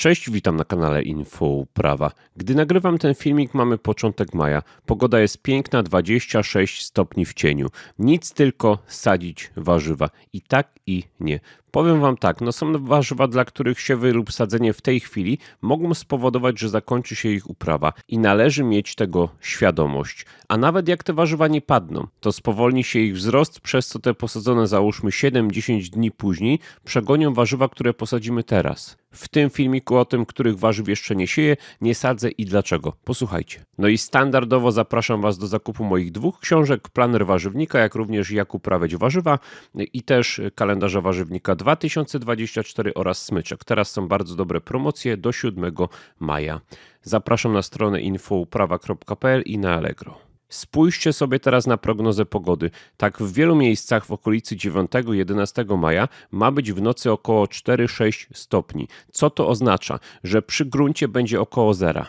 Cześć, witam na kanale Info Uprawa. Gdy nagrywam ten filmik, mamy początek maja. Pogoda jest piękna, 26 stopni w cieniu. Nic tylko sadzić warzywa. I tak i nie. Powiem Wam tak, no są warzywa, dla których siewy lub sadzenie w tej chwili mogą spowodować, że zakończy się ich uprawa i należy mieć tego świadomość. A nawet jak te warzywa nie padną, to spowolni się ich wzrost, przez co te posadzone załóżmy 7-10 dni później przegonią warzywa, które posadzimy teraz. W tym filmiku o tym, których warzyw jeszcze nie sieję, nie sadzę i dlaczego. Posłuchajcie. No i standardowo zapraszam Was do zakupu moich dwóch książek, Planer Warzywnika, jak również Jak uprawiać warzywa i też kalendarza warzywnika 2024 oraz smyczek. Teraz są bardzo dobre promocje do 7 maja. Zapraszam na stronę infouprawa.pl i na Allegro. Spójrzcie sobie teraz na prognozę pogody. Tak w wielu miejscach w okolicy 9-11 maja ma być w nocy około 4-6 stopni. Co to oznacza? Że przy gruncie będzie około zera.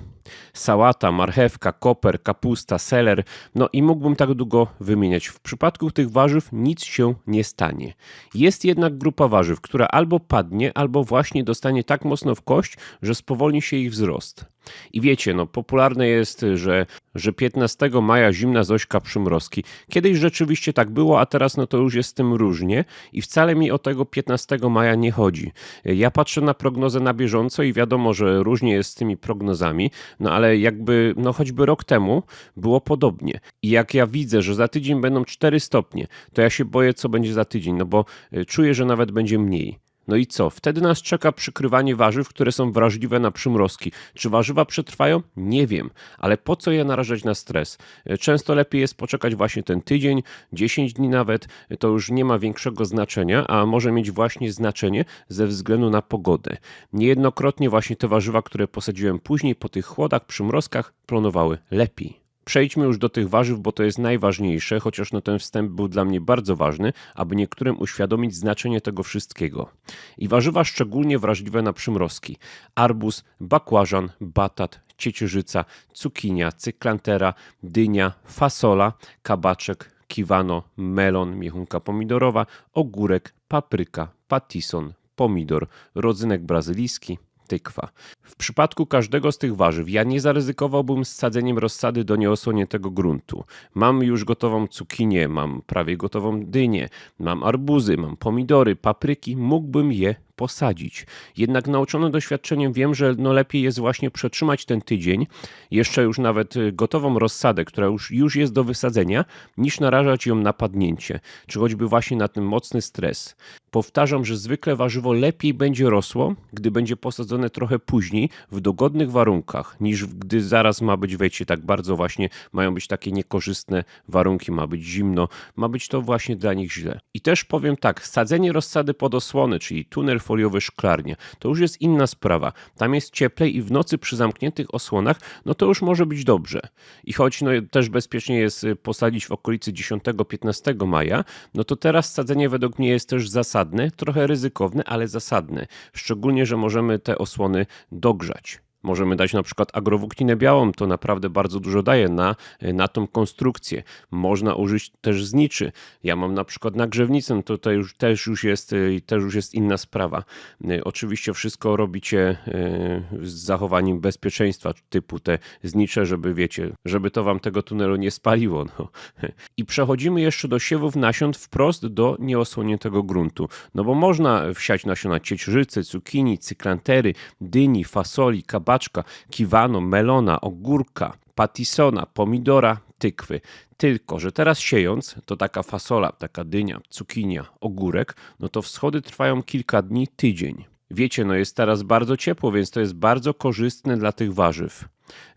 Sałata, marchewka, koper, kapusta, seler, no i mógłbym tak długo wymieniać. W przypadku tych warzyw nic się nie stanie. Jest jednak grupa warzyw, która albo padnie, albo właśnie dostanie tak mocno w kość, że spowolni się ich wzrost. I wiecie, no popularne jest, że, że 15 maja zimna Zośka przymrozki. Kiedyś rzeczywiście tak było, a teraz no to już jest z tym różnie i wcale mi o tego 15 maja nie chodzi. Ja patrzę na prognozę na bieżąco i wiadomo, że różnie jest z tymi prognozami, no ale jakby, no choćby rok temu było podobnie. I jak ja widzę, że za tydzień będą 4 stopnie, to ja się boję, co będzie za tydzień, no bo y, czuję, że nawet będzie mniej. No i co? Wtedy nas czeka przykrywanie warzyw, które są wrażliwe na przymrozki. Czy warzywa przetrwają? Nie wiem, ale po co je narażać na stres? Często lepiej jest poczekać właśnie ten tydzień, 10 dni nawet. To już nie ma większego znaczenia, a może mieć właśnie znaczenie ze względu na pogodę. Niejednokrotnie właśnie te warzywa, które posadziłem później po tych chłodach, przymrozkach, plonowały lepiej. Przejdźmy już do tych warzyw, bo to jest najważniejsze, chociaż no ten wstęp był dla mnie bardzo ważny, aby niektórym uświadomić znaczenie tego wszystkiego. I warzywa szczególnie wrażliwe na przymrozki. Arbuz, bakłażan, batat, ciecierzyca, cukinia, cyklantera, dynia, fasola, kabaczek, kiwano, melon, miechunka pomidorowa, ogórek, papryka, patison, pomidor, rodzynek brazylijski, tykwa. W przypadku każdego z tych warzyw ja nie zaryzykowałbym sadzeniem rozsady do nieosłoniętego gruntu. Mam już gotową cukinię, mam prawie gotową dynię, mam arbuzy, mam pomidory, papryki, mógłbym je posadzić. Jednak nauczony doświadczeniem wiem, że no lepiej jest właśnie przetrzymać ten tydzień, jeszcze już nawet y, gotową rozsadę, która już, już jest do wysadzenia, niż narażać ją na padnięcie, czy choćby właśnie na ten mocny stres. Powtarzam, że zwykle warzywo lepiej będzie rosło, gdy będzie posadzone trochę później, w dogodnych warunkach, niż gdy zaraz ma być, wiecie, tak bardzo właśnie mają być takie niekorzystne warunki, ma być zimno, ma być to właśnie dla nich źle. I też powiem tak, sadzenie rozsady pod osłony, czyli tunel foliowy szklarnie, to już jest inna sprawa. Tam jest cieplej i w nocy przy zamkniętych osłonach, no to już może być dobrze. I choć no, też bezpiecznie jest y, posadzić w okolicy 10-15 maja, no to teraz sadzenie według mnie jest też zasadne, trochę ryzykowne, ale zasadne. Szczególnie, że możemy te osłony dogrzać. Możemy dać na przykład agrowłókninę białą, to naprawdę bardzo dużo daje na, na tą konstrukcję. Można użyć też zniczy. Ja mam na przykład nagrzewnicę, to, to już, też, już jest, y, też już jest inna sprawa. Y, oczywiście wszystko robicie y, z zachowaniem bezpieczeństwa, typu te znicze, żeby wiecie, żeby to wam tego tunelu nie spaliło. No. I przechodzimy jeszcze do siewów nasion wprost do nieosłoniętego gruntu. No bo można wsiać nasiona ciecierzycy, cukinii, cyklantery, dyni, fasoli, kabaki, kabaczka, kiwano, melona, ogórka, patisona, pomidora, tykwy. Tylko, że teraz siejąc, to taka fasola, taka dynia, cukinia, ogórek, no to wschody trwają kilka dni, tydzień. Wiecie, no jest teraz bardzo ciepło, więc to jest bardzo korzystne dla tych warzyw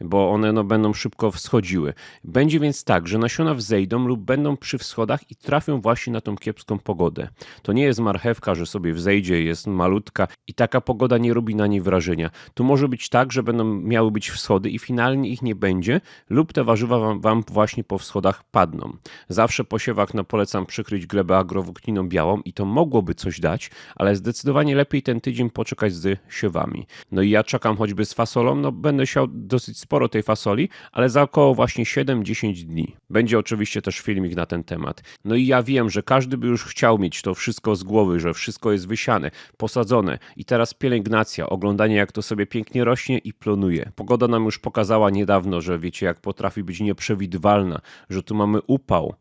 bo one no, będą szybko wschodziły. Będzie więc tak, że nasiona wzejdą lub będą przy wschodach i trafią właśnie na tą kiepską pogodę. To nie jest marchewka, że sobie wzejdzie, jest malutka i taka pogoda nie robi na niej wrażenia. Tu może być tak, że będą miały być wschody i finalnie ich nie będzie lub te warzywa wam, wam właśnie po wschodach padną. Zawsze po siewach no, polecam przykryć glebę agrowłókniną białą i to mogłoby coś dać, ale zdecydowanie lepiej ten tydzień poczekać z siewami. No i ja czekam choćby z fasolą, no będę siał dosyć dosyć sporo tej fasoli, ale za około właśnie 7-10 dni. Będzie oczywiście też filmik na ten temat. No i ja wiem, że każdy by już chciał mieć to wszystko z głowy, że wszystko jest wysiane, posadzone i teraz pielęgnacja, oglądanie jak to sobie pięknie rośnie i plonuje. Pogoda nam już pokazała niedawno, że wiecie jak potrafi być nieprzewidywalna, że tu mamy upał.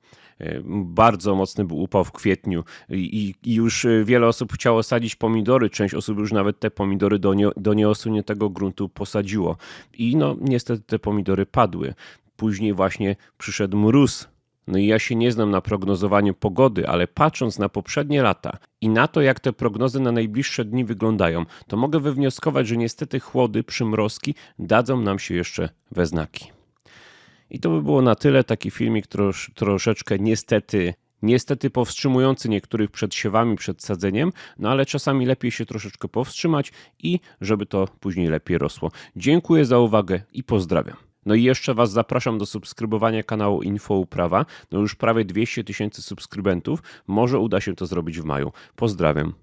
Bardzo mocny był upał w kwietniu i, i już e, wiele osób chciało sadzić pomidory. Część osób już nawet te pomidory do, nie, do nieosuniętego gruntu posadziło. I no, niestety te pomidory padły. Później właśnie przyszedł mróz. No i ja się nie znam na prognozowaniu pogody, ale patrząc na poprzednie lata i na to, jak te prognozy na najbliższe dni wyglądają, to mogę wywnioskować, że niestety chłody, przymrozki dadzą nam się jeszcze we znaki. I to by było na tyle. Taki filmik trosz, troszeczkę niestety, niestety powstrzymujący niektórych przed siewami, przed sadzeniem, no ale czasami lepiej się troszeczkę powstrzymać i żeby to później lepiej rosło. Dziękuję za uwagę i pozdrawiam. No i jeszcze Was zapraszam do subskrybowania kanału Info Uprawa. No już prawie 200 tysięcy subskrybentów. Może uda się to zrobić w maju. Pozdrawiam.